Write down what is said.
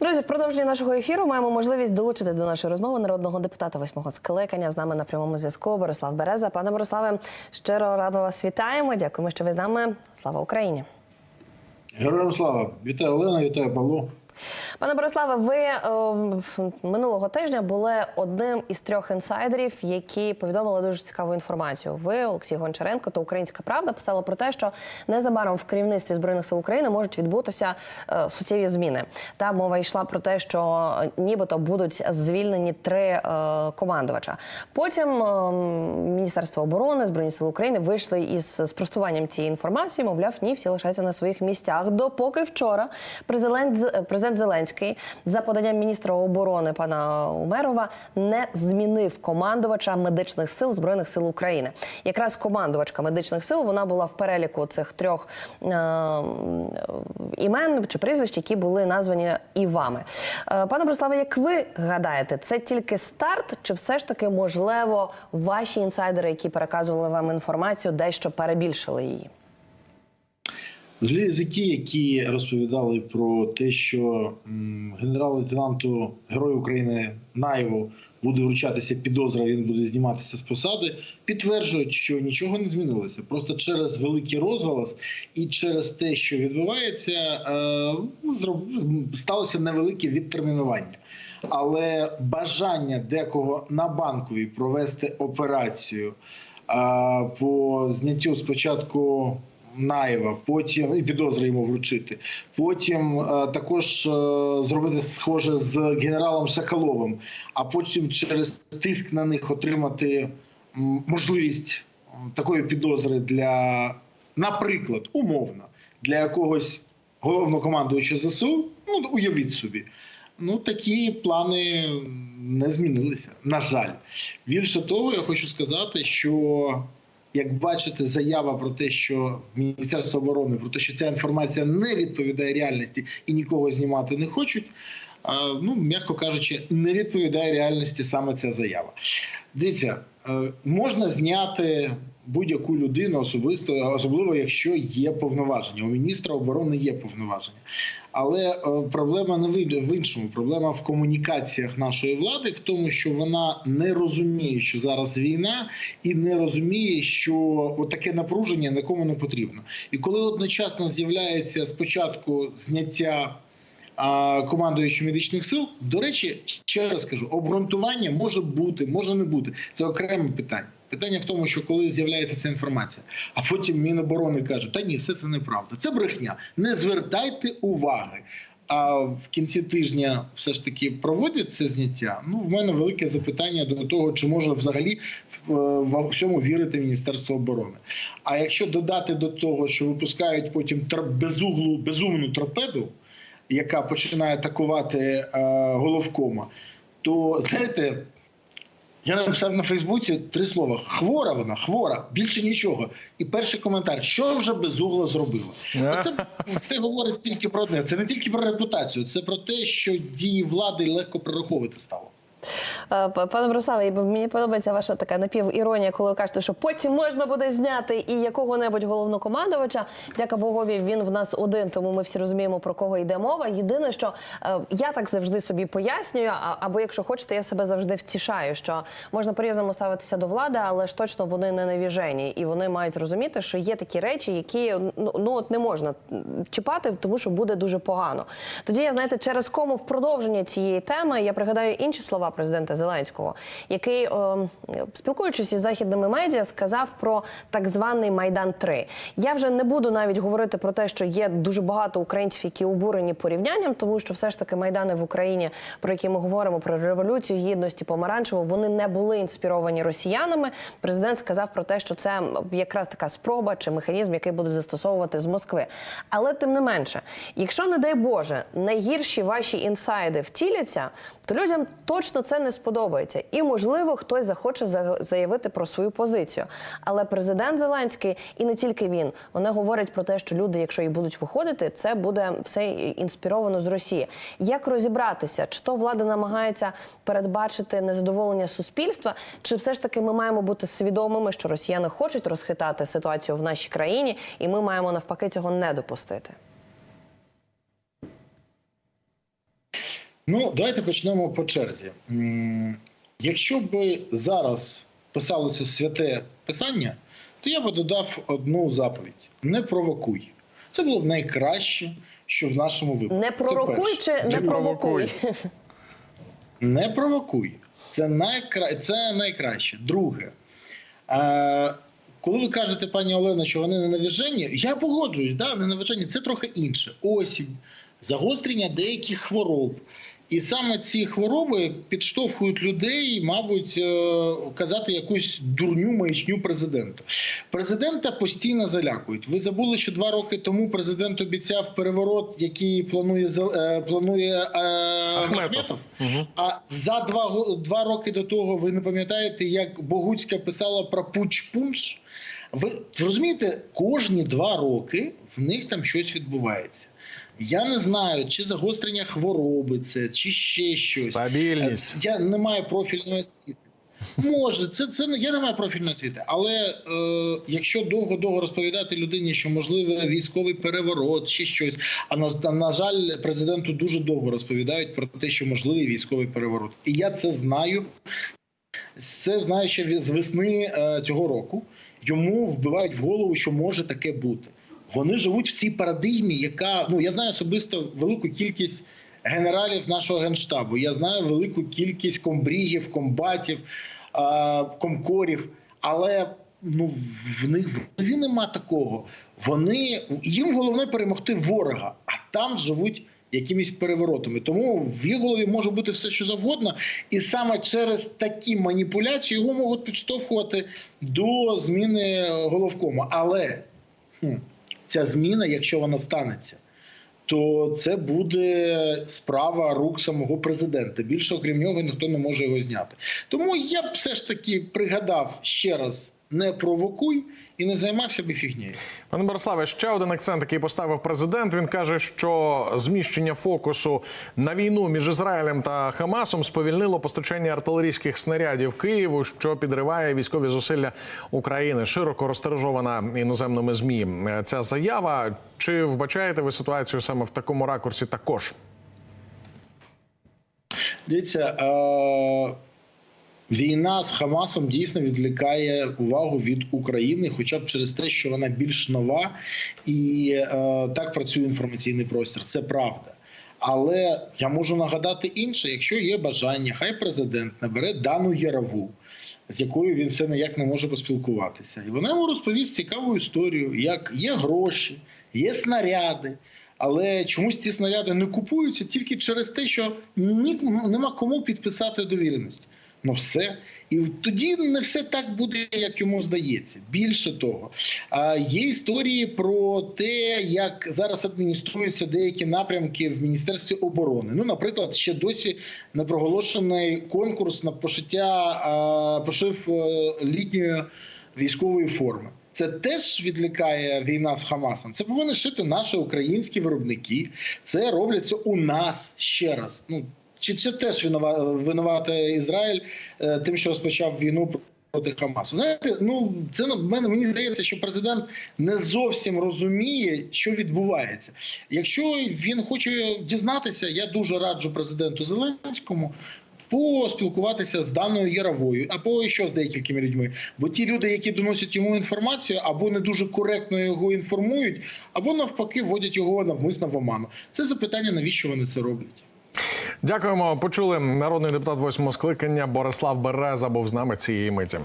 Друзі, в продовженні нашого ефіру маємо можливість долучити до нашої розмови народного депутата восьмого скликання. З нами на прямому зв'язку Борислав Береза. Пане Бориславе, щиро радо вас вітаємо. Дякуємо, що ви з нами. Слава Україні. Героям слава! Вітаю Олена, вітаю Павло. Пане Бориславе, ви е, минулого тижня були одним із трьох інсайдерів, які повідомили дуже цікаву інформацію. Ви, Олексій Гончаренко та Українська Правда писали про те, що незабаром в керівництві збройних сил України можуть відбутися е, суттєві зміни. Та мова йшла про те, що нібито будуть звільнені три е, командувача. Потім е, Міністерство оборони збройні сили України вийшли із спростуванням цієї інформації. Мовляв, ні, всі лишаються на своїх місцях. Допоки вчора президент З- президент Зеленський за поданням міністра оборони пана Умерова не змінив командувача медичних сил збройних сил України. Якраз командувачка медичних сил вона була в переліку цих трьох е, імен чи прізвищ, які були названі і вами. Е, пане Бориславе, як ви гадаєте, це тільки старт, чи все ж таки можливо ваші інсайдери, які переказували вам інформацію, дещо перебільшили її? Злі язики, які розповідали про те, що генерал-лейтенанту Герою України Наєву буде вручатися підозра, він буде зніматися з посади, підтверджують, що нічого не змінилося. Просто через великий розголос і через те, що відбувається, е, сталося невелике відтермінування. Але бажання декого на банковій провести операцію по зняттю спочатку Наєва, потім і підозри йому вручити. Потім е, також е, зробити схоже з генералом Соколовим, а потім через тиск на них отримати можливість такої підозри для, наприклад, умовно, для якогось головнокомандуючого ЗСУ. Ну уявіть собі. Ну, такі плани не змінилися. На жаль, більше того, я хочу сказати, що як бачите, заява про те, що Міністерство оборони про те, що ця інформація не відповідає реальності і нікого знімати не хочуть. Ну, м'яко кажучи, не відповідає реальності саме ця заява. Дивіться, е, можна зняти будь-яку людину особисто, особливо якщо є повноваження. У міністра оборони є повноваження. Але е, проблема не в- в іншому. Проблема в комунікаціях нашої влади, в тому, що вона не розуміє, що зараз війна, і не розуміє, що таке напруження нікому не потрібно. І коли одночасно з'являється спочатку зняття командуючим медичних сил, до речі, ще раз кажу, обґрунтування може бути, може не бути. Це окреме питання. Питання в тому, що коли з'являється ця інформація, а потім Міноборони каже, та ні, все це неправда. Це брехня. Не звертайте уваги. А в кінці тижня все ж таки проводять це зняття. Ну, в мене велике запитання до того, чи можна взагалі в, в всьому вірити Міністерство оборони. А якщо додати до того, що випускають потім безуглу, безумну торпеду, яка починає атакувати е, головкома, то знаєте, я написав на Фейсбуці три слова: хвора вона, хвора, більше нічого. І перший коментар: що вже безугла зробила? Це це говорить тільки про одне. Це не тільки про репутацію, це про те, що дії влади легко прораховувати стало. Е, Пане Бориславе, мені подобається ваша така напівіронія, коли ви кажете, що потім можна буде зняти і якого-небудь головнокомандувача. Дяка Богові, він в нас один, тому ми всі розуміємо про кого йде мова. Єдине, що е, я так завжди собі пояснюю, або якщо хочете, я себе завжди втішаю, що можна по-різному ставитися до влади, але ж точно вони не навіжені, і вони мають розуміти, що є такі речі, які ну, ну от не можна чіпати, тому що буде дуже погано. Тоді я знаєте, через кому в продовження цієї теми я пригадаю інші слова президента Зеленського, який, е, спілкуючись із західними медіа, сказав про так званий майдан 3 Я вже не буду навіть говорити про те, що є дуже багато українців, які обурені порівнянням, тому що все ж таки майдани в Україні, про які ми говоримо про революцію гідності, помаранчеву, вони не були інспіровані росіянами. Президент сказав про те, що це якраз така спроба чи механізм, який буде застосовувати з Москви. Але тим не менше, якщо не дай Боже, найгірші ваші інсайди втіляться, то людям точно це не сподобається. І можливо, хтось захоче заявити про свою позицію. Але президент Зеленський і не тільки він, вони говорять про те, що люди, якщо і будуть виходити, це буде все інспіровано з Росії. Як розібратися, чи то влада намагається передбачити незадоволення суспільства, чи все ж таки ми маємо бути свідомими, що росіяни хочуть розхитати ситуацію в нашій країні, і ми маємо навпаки цього не допустити. Ну, давайте почнемо по черзі. Якщо б зараз писалося святе писання, то я би додав одну заповідь: не провокуй. Це було б найкраще, що в нашому випадку. Не пророкуй чи не Не провокуй. провокуй? Не провокуй. Це, найкра... це найкраще. Друге. Е... Коли ви кажете, пані Олено, що вони ненавижені, я погоджуюсь, да, ненавижені це трохи інше. Осінь, загострення деяких хвороб. І саме ці хвороби підштовхують людей, мабуть, е, казати якусь дурню маячню президенту. Президента постійно залякують. Ви забули, що два роки тому президент обіцяв переворот, який планує е, планує е, Ахметов. Угу. А за два, два роки до того ви не пам'ятаєте, як Богуцька писала про пуч-пунш? Ви розумієте, кожні два роки в них там щось відбувається. Я не знаю, чи загострення хвороби це, чи ще щось. Стабільність. Я не маю профільної освіти. Може, це, це не- я не маю профільної освіти, але е, якщо довго-довго розповідати людині, що можливо військовий переворот чи щось, а на, на жаль, президенту дуже довго розповідають про те, що можливий військовий переворот. І я це знаю. Це знаю ще з весни е, цього року. Йому вбивають в голову, що може таке бути. Вони живуть в цій парадигмі, яка ну я знаю особисто велику кількість генералів нашого генштабу. Я знаю велику кількість комбрігів, комбатів, комкорів, але ну в них в нема такого. Вони їм головне перемогти ворога, а там живуть якимись переворотами. Тому в їх голові може бути все, що завгодно, і саме через такі маніпуляції його можуть підштовхувати до зміни головкому. Але хм, ця зміна, якщо вона станеться, то це буде справа рук самого президента. Більше окрім нього ніхто не може його зняти. Тому я б все ж таки пригадав ще раз: не провокуй і не займався би фігнею. Пане Бориславе, ще один акцент, який поставив президент. Він каже, що зміщення фокусу на війну між Ізраїлем та Хамасом сповільнило постачання артилерійських снарядів Києву, що підриває військові зусилля України. Широко розтиражована іноземними змі ця заява. Чи вбачаєте ви ситуацію саме в такому ракурсі? Також Дивіться, е, війна з Хамасом дійсно відлікає увагу від України, хоча б через те, що вона більш нова, і е, так працює інформаційний простір. Це правда. Але я можу нагадати інше: якщо є бажання, хай президент набере дану ярову, з якою він все ніяк не може поспілкуватися, і вона йому розповість цікаву історію, як є гроші, є снаряди. Але чомусь ці снаряди не купуються тільки через те, що ні, нема кому підписати довіреність. Ну все. І тоді не все так буде, як йому здається. Більше того, є історії про те, як зараз адмініструються деякі напрямки в Міністерстві оборони. Ну, наприклад, ще досі не проголошений конкурс на пошиття пошив е, літньої військової форми. Це теж відлікає війна з Хамасом. Це повинні шити наші українські виробники. Це робляться у нас ще раз. Ну чи це теж винуватий Ізраїль е, тим, що розпочав війну проти Хамасу? Знаєте, ну це мене мені здається, що президент не зовсім розуміє, що відбувається. Якщо він хоче дізнатися, я дуже раджу президенту Зеленському поспілкуватися з даною Яровою, або ще з деякими людьми. Бо ті люди, які доносять йому інформацію, або не дуже коректно його інформують, або навпаки вводять його навмисно в оману. Це запитання, навіщо вони це роблять. Дякуємо. Почули народний депутат восьмого скликання Борислав Береза був з нами цієї миті.